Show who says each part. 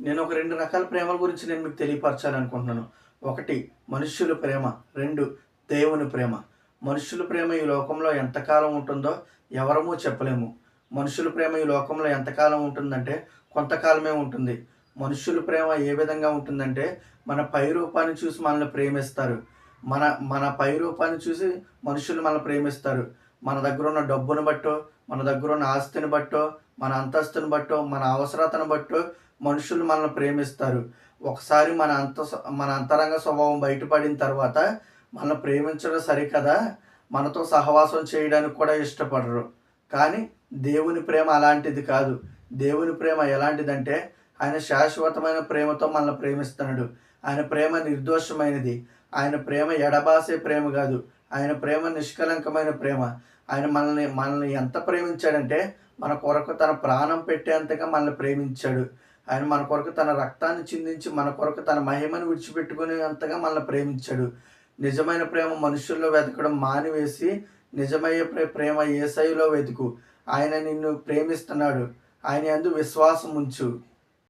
Speaker 1: నేను ఒక రెండు రకాల ప్రేమల గురించి నేను మీకు తెలియపరచాలనుకుంటున్నాను. ఒకటి మనుష్యుల ప్రేమ. రెండు దేవుని ప్రేమ. మనుషుల ప్రేమ ఈ లోకంలో ఎంతకాలం ఉంటుందో ఎవరమూ చెప్పలేము. మనుషుల ప్రేమ ఈ లోకంలో ఎంతకాలం ఉంటుందంటే కొంతకాలమే ఉంటుంది. మనుషుల ప్రేమ ఏ విధంగా ఉంటుందంటే మన పై రూపాన్ని చూసి మనల్ని ప్రేమిస్తారు. మన మన పై రూపాన్ని చూసి మనుషులు మనల్ని ప్రేమిస్తారు. మన దగ్గర ఉన్న డబ్బును బట్టో మన దగ్గర ఉన్న ఆస్తిని బట్టో మన అంతస్తుని బట్టో మన అవసరతను బట్టో మనుషులు మనల్ని ప్రేమిస్తారు. ఒకసారి మన అంత మన అంతరంగ స్వభావం బయటపడిన తర్వాత మనల్ని ప్రేమించడం సరికదా? మనతో సహవాసం చేయడానికి కూడా ఇష్టపడరు. కానీ దేవుని ప్రేమ అలాంటిది కాదు. దేవుని ప్రేమ ఎలాంటిదంటే ఆయన శాశ్వతమైన ప్రేమతో మనల్ని ప్రేమిస్తున్నాడు. ఆయన ప్రేమ నిర్దోషమైనది. ఆయన ప్రేమ ఎడబాసే ప్రేమ కాదు. ఆయన ప్రేమ నిష్కలంకమైన ప్రేమ. ఆయన మనల్ని మనల్ని ఎంత ప్రేమించాడంటే మన కొరకు తన ప్రాణం పెట్టేంతగా మనల్ని ప్రేమించాడు. ఆయన మన కొరకు తన రక్తాన్ని చిందించి మన కొరకు తన మహిమను విడిచిపెట్టుకునేంతగా మనల్ని ప్రేమించాడు. నిజమైన ప్రేమ మనుషుల్లో వెతకడం మానివేసి నిజమయ్యే ప్రేమ ఏసైలో వెతుకు. ఆయన నిన్ను ప్రేమిస్తున్నాడు. ఆయన అందు విశ్వాసం ఉంచు